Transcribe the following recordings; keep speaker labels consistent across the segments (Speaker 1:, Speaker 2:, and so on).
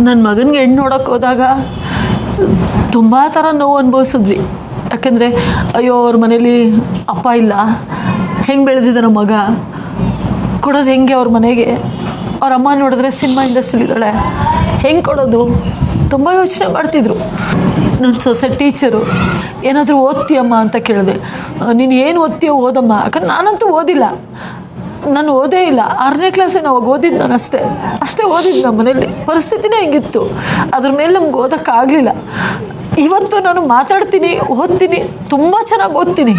Speaker 1: ನನ್ನ ಮಗನಿಗೆ ಹೆಣ್ಣು ನೋಡೋಕೆ ಹೋದಾಗ ತುಂಬ ಥರ ನೋವು ಅನುಭವಿಸಿದ್ವಿ. ಯಾಕೆಂದರೆ, ಅಯ್ಯೋ, ಅವ್ರ ಮನೇಲಿ ಅಪ್ಪ ಇಲ್ಲ, ಹೆಂಗೆ ಬೆಳೆದಿದ್ದಾನ ಮಗ? ಕೊಡೋದು ಹೆಂಗೆ ಅವ್ರ ಮನೆಗೆ? ಅವ್ರ ಅಮ್ಮ ನೋಡಿದ್ರೆ ಸಿನಿಮಾ ಇಂಡಸ್ಟ್ರಿಲಿ ಇದ್ದಾಳೆ. ಹೆಂಗೆ ಕೊಡೋದು? ತುಂಬ ಯೋಚನೆ ಮಾಡ್ತಿದ್ರು. ನನ್ನ ಸೊಸೆ ಟೀಚರು, ಏನಾದರೂ ಓದ್ತೀಯಮ್ಮ ಅಂತ ಕೇಳಿದೆ. ನೀನು ಏನು ಓದ್ತೀಯೋ ಓದಮ್ಮ. ಯಾಕಂದ್ರೆ ನಾನಂತೂ ಓದಿಲ್ಲ. ನಾನು ಓದೇ ಇಲ್ಲ. ಆರನೇ ಕ್ಲಾಸಿಗೆ ಅವಾಗ ಓದಿದ್ದು ನಾನು ಅಷ್ಟೇ. ಅಷ್ಟೇ ಓದಿದ್ದು ನಮ್ಮ ಮನೇಲಿ ಪರಿಸ್ಥಿತಿನೇ ಹೆಂಗಿತ್ತು. ಅದ್ರ ಮೇಲೆ ನಮ್ಗೆ ಓದೋಕ್ಕಾಗಲಿಲ್ಲ ಇವತ್ತು ನಾನು ಮಾತಾಡ್ತೀನಿ, ಓದ್ತೀನಿ, ತುಂಬ ಚೆನ್ನಾಗಿ ಓದ್ತೀನಿ.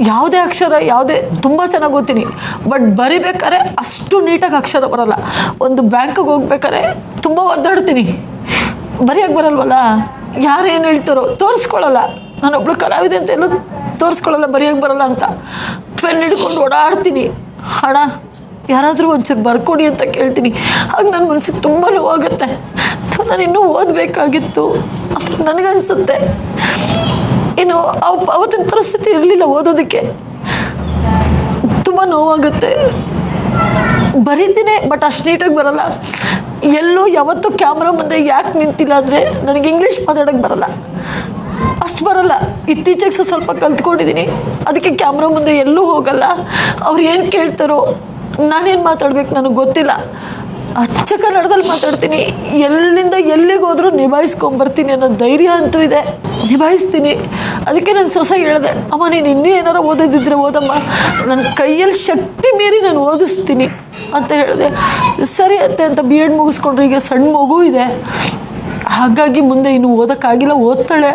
Speaker 1: ಯಾವುದೇ ಅಕ್ಷರ, ಯಾವುದೇ, ತುಂಬ ಚೆನ್ನಾಗಿ ಓದ್ತೀನಿ. ಬಟ್ ಬರಿಬೇಕಾದ್ರೆ ಅಷ್ಟು ನೀಟಾಗಿ ಅಕ್ಷರ ಬರಲ್ಲ. ಒಂದು ಬ್ಯಾಂಕಿಗೆ ಹೋಗ್ಬೇಕಾದ್ರೆ ತುಂಬ ಒದ್ದಾಡ್ತೀನಿ. ಬರೆಯೋಕ್ಕೆ ಬರಲ್ವಲ್ಲ? ಯಾರು ಏನು ಹೇಳ್ತಾರೋ ತೋರಿಸ್ಕೊಳ್ಳಲ್ಲ. ನಾನೊಬ್ಳು ಕಲಾವಿದೆ ಅಂತ ಎಲ್ಲ ತೋರಿಸ್ಕೊಳ್ಳಲ್ಲ, ಬರೆಯೋಕ್ಕೆ ಬರಲ್ಲ ಅಂತ. ಪೆನ್ ಹಿಡ್ಕೊಂಡು ಓಡಾಡ್ತೀನಿ. ಹಣ ಯಾರಾದರೂ ಒಂಚೂರು ಬರ್ಕೊಡಿ ಅಂತ ಕೇಳ್ತೀನಿ. ಆಗ ನನ್ನ ಮನಸ್ಸಿಗೆ ತುಂಬ ನೋವಾಗುತ್ತೆ. ನಾನು ಇನ್ನೂ ಓದಬೇಕಾಗಿತ್ತು. ನನಗನ್ಸುತ್ತೆ. ಅವ್- ಅವತ್ತಿನ ಪರಿಸ್ಥಿತಿ ಇರಲಿಲ್ಲ ಓದೋದಕ್ಕೆ. ತುಂಬ ನೋವಾಗುತ್ತೆ. ಬರೀತೀನಿ, ಬಟ್ ಅಷ್ಟು ನೀಟಾಗಿ ಬರಲ್ಲ. ಎಲ್ಲೂ ಯಾವತ್ತೂ ಕ್ಯಾಮ್ರಾ ಮುಂದೆ ಯಾಕೆ ನಿಂತಿಲ್ಲ ಅಂದರೆ, ನನಗೆ ಇಂಗ್ಲೀಷ್ ಮಾತಾಡೋಕ್ಕೆ ಬರಲ್ಲ. ಅಷ್ಟು ಬರಲ್ಲ. ಇತ್ತೀಚೆಗೆ ಸಹ ಸ್ವಲ್ಪ ಕಲ್ತ್ಕೊಂಡಿದ್ದೀನಿ ಅದಕ್ಕೆ ಕ್ಯಾಮ್ರಾ ಮುಂದೆ ಎಲ್ಲೂ ಹೋಗಲ್ಲ. ಅವ್ರು ಏನು ಕೇಳ್ತಾರೋ, ನಾನೇನು ಮಾತಾಡ್ಬೇಕು ನನಗೆ ಗೊತ್ತಿಲ್ಲ. ಅಚ್ಚ ಕನ್ನಡದಲ್ಲಿ ಮಾತಾಡ್ತೀನಿ. ಎಲ್ಲಿಂದ ಎಲ್ಲಿಗೆ ಹೋದರೂ ನಿಭಾಯಿಸ್ಕೊಂಬರ್ತೀನಿ ಅನ್ನೋ ಧೈರ್ಯ ಅಂತೂ ಇದೆ. ನಿಭಾಯಿಸ್ತೀನಿ. ಅದಕ್ಕೆ ನಾನು ಸೊಸ ಹೇಳಿದೆ, ಅಮ್ಮ, ನೀನು ಇನ್ನೂ ಏನಾರು ಓದೋದಿದ್ರೆ ಓದಮ್ಮ. ನನ್ನ ಕೈಯಲ್ಲಿ ಶಕ್ತಿ ಮೀರಿ ನಾನು ಓದಿಸ್ತೀನಿ. ಅಂತ ಹೇಳಿದೆ, ಸರಿ ಅತ್ತೆ ಅಂತ ಬಿ ಎಡ್ ಮುಗಿಸ್ಕೊಂಡ್ರೆ, ಈಗ ಸಣ್ಣ ಮಗು ಇದೆ. ಹಾಗಾಗಿ ಮುಂದೆ ಇನ್ನು ಓದೋಕ್ಕಾಗಿಲ್ಲ. ಓದ್ತಾಳೆ.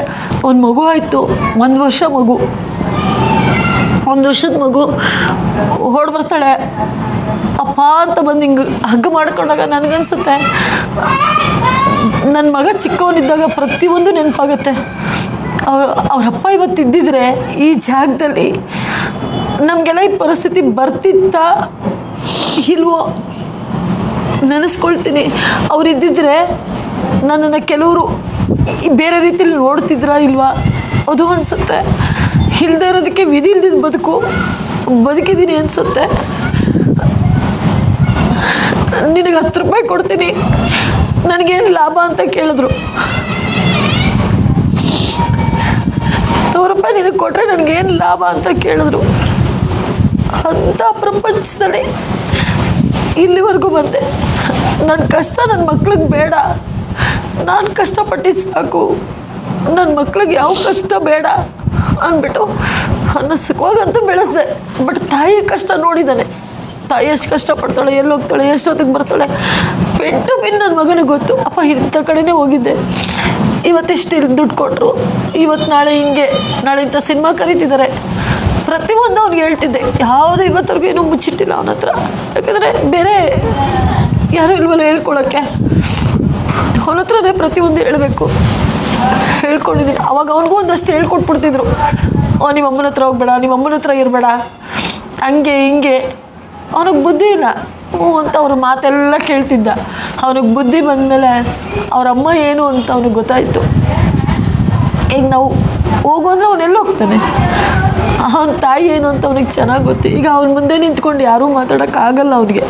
Speaker 1: ಒಂದು ಮಗು ಆಯಿತು. ಒಂದು ವರ್ಷ ಮಗು. ಒಂದು ವರ್ಷದ ಮಗು ಓಡ್ ಬರ್ತಾಳೆ. ಅಪ್ಪ ಅಂತ ಬಂದು ಹಿಂಗೆ ಹಗ್ಗ ಮಾಡ್ಕೊಂಡಾಗ ನನಗನ್ಸುತ್ತೆ. ನನ್ನ ಮಗ ಚಿಕ್ಕವನಿದ್ದಾಗ ಪ್ರತಿಯೊಂದು ನೆನಪಾಗುತ್ತೆ. ಅವ್ರ ಅಪ್ಪ ಇವತ್ತು ಇದ್ದಿದ್ರೆ ಈ ಜಾಗದಲ್ಲಿ ನಮಗೆಲ್ಲ ಈ ಪರಿಸ್ಥಿತಿ ಬರ್ತಿತ್ತಾ ಇಲ್ವೋ? ನೆನೆಸ್ಕೊಳ್ತೀನಿ. ಅವ್ರು ಇದ್ದಿದ್ರೆ ನನ್ನನ್ನು ಕೆಲವರು ಬೇರೆ ರೀತಿಯಲ್ಲಿ ನೋಡ್ತಿದ್ರಾ ಇಲ್ವಾ? ಅದು ಅನಿಸುತ್ತೆ. ಇಲ್ಲದೆ ಇರೋದಕ್ಕೆ ವಿಧಿ ಇಲ್ದಿದ್ದು ಬದುಕು, ಬದುಕಿದ್ದೀನಿ ಅನಿಸುತ್ತೆ. ನಿನಗೆ ಹತ್ತು ರೂಪಾಯಿ ಕೊಡ್ತೀನಿ. ನನಗೇನು ಲಾಭ ಅಂತ ಕೇಳಿದ್ರು. ನೂರು ರೂಪಾಯಿ ನಿನಗೆ ಕೊಟ್ಟರೆ ನನಗೇನು ಲಾಭ ಅಂತ ಕೇಳಿದ್ರು. ಅಂಥ ಪ್ರಪಂಚದಲ್ಲಿ ಇಲ್ಲಿವರೆಗೂ ಬಂದೆ. ನನ್ನ ಕಷ್ಟ ನನ್ನ ಮಕ್ಳಿಗೆ ಬೇಡ. ನಾನು ಕಷ್ಟಪಟ್ಟಿದ್ದು ಸಾಕು. ನನ್ನ ಮಕ್ಳಿಗೆ ಯಾವ ಕಷ್ಟ ಬೇಡ ಅಂದ್ಬಿಟ್ಟು ಅನ್ನ ಸುಖವಾಗಂತೂ ಬೆಳೆಸಿದೆ. ಬಟ್ ತಾಯಿ ಕಷ್ಟ ನೋಡಿದ್ದಾನೆ ತಾಯಿ ಎಷ್ಟು ಕಷ್ಟಪಡ್ತಾಳೆ ಎಲ್ಲಿ ಹೋಗ್ತಾಳೆ ಎಷ್ಟೊತ್ತಿಗೆ ಬರ್ತಾಳೆ ಪೆಟ್ಟು ಬಿನ್ ನನ್ನ ಮಗನಿಗೆ ಗೊತ್ತು. ಅಪ್ಪ ಇಂಥ ಕಡೆನೇ ಹೋಗಿದ್ದೆ. ಇವತ್ತಿಷ್ಟು ಇಲ್ಲಿ ದುಡ್ಡು ಕೊಟ್ಟರು ಇವತ್ತು ನಾಳೆ ಹಿಂಗೆ, ನಾಳೆ ಇಂಥ ಸಿನಿಮಾ ಕರೀತಿದ್ದಾರೆ ಪ್ರತಿಯೊಂದು ಅವ್ನಿಗೆ ಹೇಳ್ತಿದ್ದೆ. ಯಾವುದು ಇವತ್ತರೆಗೂ ಏನೂ ಮುಚ್ಚಿಟ್ಟಿಲ್ಲ ಅವನ ಹತ್ರ. ಯಾಕಂದರೆ ಬೇರೆ ಯಾರೂ ಇಲ್ವಲ್ಲ ಹೇಳ್ಕೊಳಕ್ಕೆ. ಅವನ ಹತ್ರನೇ ಪ್ರತಿಯೊಂದು ಹೇಳಬೇಕು. ಹೇಳ್ಕೊಂಡಿದ್ದೀನಿ. ಅವಾಗ ಅವನಿಗೂ ಒಂದಷ್ಟು ಹೇಳ್ಕೊಟ್ಬಿಡ್ತಿದ್ರು. ಓ ನಿಮ್ಮ ಅಮ್ಮನ ಹತ್ರ ಹೋಗ್ಬೇಡ, ನಿಮ್ಮ ಅಮ್ಮನ ಹತ್ರ ಇರಬೇಡ. ಹಂಗೆ, ಹಿಂಗೆ. ಅವನಿಗೆ ಬುದ್ಧಿ ಇಲ್ಲ. ಹ್ಞೂ ಅಂತ ಅವ್ರ ಮಾತೆಲ್ಲ ಕೇಳ್ತಿದ್ದ. ಅವನಿಗೆ ಬುದ್ಧಿ ಬಂದಮೇಲೆ ಅವ್ರ ಅಮ್ಮ ಏನು ಅಂತ ಅವನಿಗೆ ಗೊತ್ತಾಯಿತು. ಈಗ ನಾವು ಹೋಗು ಅಂದರೆ ಅವನೆಲ್ಲ ಹೋಗ್ತಾನೆ? ಅವನ ತಾಯಿ ಏನು ಅಂತ ಅವನಿಗೆ ಚೆನ್ನಾಗಿ ಗೊತ್ತು. ಈಗ ಅವನ ಮುಂದೆ ನಿಂತ್ಕೊಂಡು ಯಾರೂ ಮಾತಾಡೋಕ್ಕಾಗಲ್ಲ ಅವನಿಗೆ.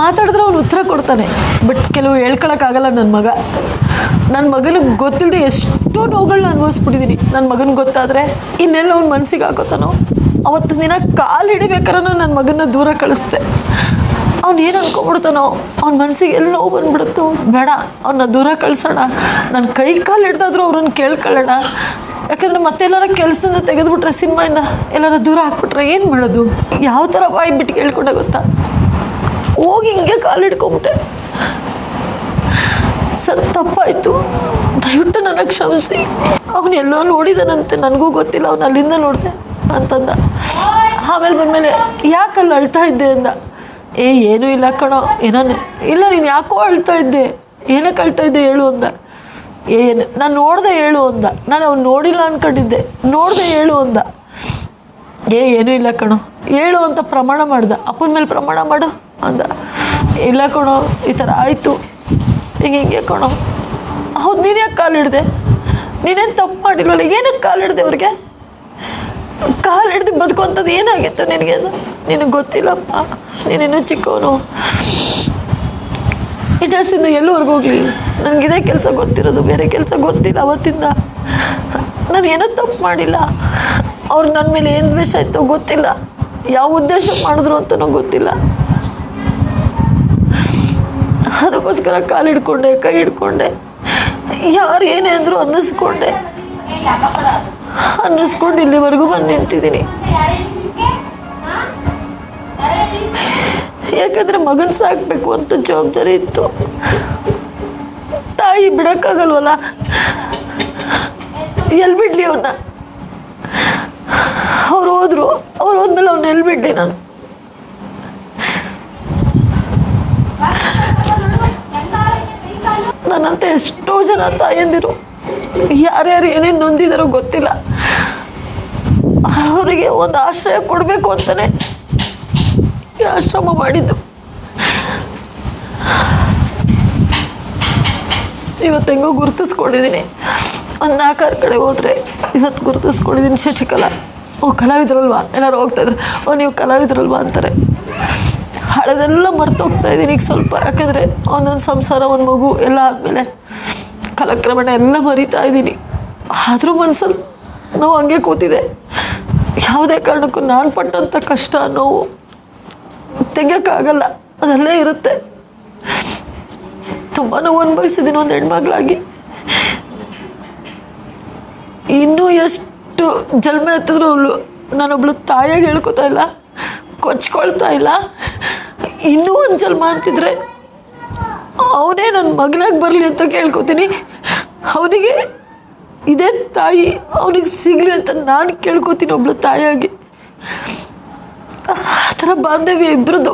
Speaker 1: ಮಾತಾಡಿದ್ರೆ ಅವ್ನು ಉತ್ತರ ಕೊಡ್ತಾನೆ. ಬಟ್ ಕೆಲವು ಹೇಳ್ಕೊಳಕ್ಕಾಗಲ್ಲ ನನ್ನ ಮಗ. ನನ್ನ ಮಗನಿಗೆ ಗೊತ್ತಿಲ್ಲದೆ ಎಷ್ಟೋ ನೋವುಗಳನ್ನ ಅನುಭವಿಸ್ಬಿಟ್ಟಿದ್ದೀನಿ ನನ್ನ ಮಗನಿಗೆ ಗೊತ್ತಾದರೆ ಇನ್ನೆಲ್ಲ ಅವ್ನ ಮನಸ್ಸಿಗೆ ಹಾಕೋತಾನೋ ಅವತ್ತು ದಿನ ಕಾಲು ಹಿಡಿಬೇಕಾದ್ರೆ ನನ್ನ ಮಗನ ದೂರ ಕಳಿಸ್ದೆ. ಅವ್ನು ಏನು ಅನ್ಕೊಂಡ್ಬಿಡ್ತಾನೋ, ಅವ್ನ ಮನಸ್ಸಿಗೆ ಎಲ್ಲಿ ನೋವು ಬಂದ್ಬಿಡುತ್ತೋ, ಬೇಡ ಅವನ್ನ ದೂರ ಕಳಿಸೋಣ. ನನ್ನ ಕೈ ಕಾಲು ಹಿಡ್ದಾದ್ರೂ ಅವ್ರನ್ನ ಕೇಳ್ಕೊಳ್ಳೋಣ. ಯಾಕಂದರೆ ಮತ್ತೆಲ್ಲಾರ ಕೆಲಸದಿಂದ ತೆಗೆದುಬಿಟ್ರೆ ಸಿನಿಮಾಯಿಂದ ಎಲ್ಲಾರ ದೂರ ಹಾಕ್ಬಿಟ್ರೆ ಏನು ಮಾಡೋದು? ಯಾವ ಥರ ಬಾಯಿ ಬಿಟ್ಟು ಕೇಳ್ಕೊಂಡೆ ಗೊತ್ತಾ? ಹೋಗಿ ಹಿಂಗೆ ಕಾಲು ಹಿಡ್ಕೊಂಬಿಟ್ಟೆ. ಸರ್, ತಪ್ಪಾಯಿತು. ದಯವಿಟ್ಟು ನನಗೆ ಕ್ಷಮಿಸಿ. ಅವನು ಎಲ್ಲೋ ನೋಡಿದಾನಂತೆ, ನನಗೂ ಗೊತ್ತಿಲ್ಲ, ಅವನು ಅಲ್ಲಿಂದ ನೋಡಿದೆ ಅಂತಂದ. ಆಮೇಲೆ ಬಂದಮೇಲೆ ಯಾಕಲ್ಲ ಅಳ್ತಾ ಇದ್ದೆ ಅಂದ. ಏ, ಏನೂ ಇಲ್ಲ ಕಣೋ, ಏನೋ ಇಲ್ಲ, ನೀನು ಯಾಕೋ ಅಳ್ತಾ ಇದ್ದೆ? ಏನಕ್ಕೆ ಅಳ್ತಾ ಇದ್ದೆ ಹೇಳು ಅಂದ. ಏನು ನಾನು ನೋಡ್ದೆ ಹೇಳು ಅಂದ. ನಾನು ಅವ್ನು ನೋಡಿಲ್ಲ ಅನ್ಕೊಂಡಿದ್ದೆ. ನೋಡ್ದೆ ಹೇಳು ಅಂದ. ಏ, ಏನೂ ಇಲ್ಲ ಕಣೋ. ಹೇಳು ಅಂತ ಪ್ರಮಾಣ ಮಾಡ್ದೆ. ಅಪ್ಪನ ಮೇಲೆ ಪ್ರಮಾಣ ಮಾಡು. ಅಂದ. ಇಲ್ಲ ಕಣೋ, ಈ ಥರ ಆಯಿತು. ಹಿಂಗೆ ಹಿಂಗೆ ಕಣೋ. ಹೌದು, ನೀನು ಯಾಕೆ ಕಾಲು ಹಿಡ್ದೆ? ನೀನೇನು ತಪ್ಪು ಮಾಡಿಲ್ವಲ್ಲ ಏನಕ್ಕೆ ಕಾಲು ಹಿಡ್ದೆ ಅವ್ರಿಗೆ? ಕಾಲು ಹಿಡ್ದು ಬದುಕುವಂಥದ್ದು ಏನಾಗಿತ್ತು ನಿನಗೆ ಅದು? ನಿನಗೆ ಗೊತ್ತಿಲ್ಲಪ್ಪ. ನೀನೇನು ಚಿಕ್ಕವನು ಇಂಡಸ್ಟ್ರಿಯಿಂದ ಎಲ್ಲೂವರೆಗೂ ಹೋಗಲಿ. ನನಗೆ ಇದೇ ಕೆಲಸ ಗೊತ್ತಿರೋದು, ಬೇರೆ ಕೆಲಸ ಗೊತ್ತಿಲ್ಲ ಅವತ್ತಿಂದ. ನಾನು ಏನೂ ತಪ್ಪು ಮಾಡಿಲ್ಲ. ಅವ್ರು ನನ್ನ ಮೇಲೆ ಏನು ದ್ವೇಷ ಇತ್ತು ಗೊತ್ತಿಲ್ಲ. ಯಾವ ಉದ್ದೇಶ ಮಾಡಿದ್ರು ಅಂತಲೂ ಗೊತ್ತಿಲ್ಲ. ಅದಕ್ಕೋಸ್ಕರ ಕಾಲು ಹಿಡ್ಕೊಂಡೆ, ಕೈ ಹಿಡ್ಕೊಂಡೆ. ಯಾರು ಏನೇ ಅಂದರೂ ಅನ್ನಿಸ್ಕೊಂಡೆ. ಅನ್ನಿಸ್ಕೊಂಡು ಇಲ್ಲಿವರೆಗೂ ಬಂದು ನಿಂತಿದ್ದೀನಿ. ಯಾಕಂದ್ರೆ ಮಗನ ಸಾಕಬೇಕು ಅಂತ ಜವಾಬ್ದಾರಿ ಇತ್ತು. ತಾಯಿ ಬಿಡೋಕ್ಕಾಗಲ್ವಲ್ಲ? ಎಲ್ಲಿ ಬಿಡ್ಲಿ ಅವನ್ನ ಅವ್ರು ಹೋದ್ರು, ಅವ್ರು ಹೋದ್ಮೇಲೆ ಅವ್ನ ಎಲ್ಲಿ ಬಿಡ್ಲಿ ನಾನು? ನನ್ನಂತೆ ಎಷ್ಟೋ ಜನ ತಾಯಂದಿರು. ಯಾರ್ಯಾರು ಏನೇನು ನೊಂದಿದಾರೋ ಗೊತ್ತಿಲ್ಲ. ಅವರಿಗೆ ಒಂದು ಆಶ್ರಯ ಕೊಡಬೇಕು ಅಂತಲೇ ಆಶ್ರಮ ಮಾಡಿದ್ದು. ಇವತ್ತು ಹೆಂಗೋ ಗುರುತಿಸ್ಕೊಂಡಿದ್ದೀನಿ. ಒಂದು ನಾಲ್ಕಾರು ಕಡೆ ಹೋದರೆ ಇವತ್ತು ಗುರುತಿಸ್ಕೊಂಡಿದ್ದೀನಿ ಶಶಿಕಲಾ. ಓ, ಕಲಾವಿದರಲ್ವಾ? ಎಲ್ಲರೂ ಹೋಗ್ತಾಯಿದ್ರು ಓ, ನೀವು ಕಲಾವಿದರಲ್ವಾ ಅಂತಾರೆ. ಹಳೆದೆಲ್ಲ ಮರ್ತೋಗ್ತಾ ಇದ್ದೀನಿ. ಈಗ ಸ್ವಲ್ಪ ಯಾಕಂದರೆ ಒಂದೊಂದು ಸಂಸಾರ, ಒಂದು ಮಗು ಎಲ್ಲ ಆದಮೇಲೆ ಕಾಲಕ್ರಮಣ ಎಲ್ಲ ಮರಿತಾ ಇದ್ದೀನಿ. ಆದರೂ ಮನಸ್ಸಲ್ಲಿ ನೋವು ಹಂಗೆ ಕೂತಿದೆ. ಯಾವುದೇ ಕಾರಣಕ್ಕೂ ನಾನು ಪಟ್ಟಂಥ ಕಷ್ಟ, ನೋವು ತೆಗಿಯೋಕ್ಕಾಗಲ್ಲ. ಅದಲ್ಲೇ ಇರುತ್ತೆ. ತುಂಬ ನೋವು ಅನುಭವಿಸಿದ್ದೀನಿ ಒಂದು ಹೆಣ್ಮಗಳಾಗಿ. ಇನ್ನೂ ಎಷ್ಟು ಜನ್ಮ ಎತ್ತಿದ್ರು ಅವಳು. ನಾನೊಬ್ಳು ತಾಯಿಯಾಗಿ ಹೇಳ್ಕೊತಾ ಇಲ್ಲ, ಕೊಚ್ಕೊಳ್ತಾ ಇಲ್ಲ. ಇನ್ನೂ ಒಂದು ಜನ್ಮ ಅಂತಿದ್ರೆ ಅವನೇ ನನ್ನ ಮಗನಾಗಿ ಬರಲಿ ಅಂತ ಕೇಳ್ಕೊತೀನಿ. ಅವನಿಗೆ ಇದೇ ತಾಯಿ ಅವನಿಗೆ ಸಿಗಲಿ ಅಂತ ನಾನು ಕೇಳ್ಕೊತೀನಿ ಒಬ್ಳು ತಾಯಿಯಾಗಿ. ಆ ಥರ ಬಾಂಧವ್ಯ ಇಬ್ಬರದು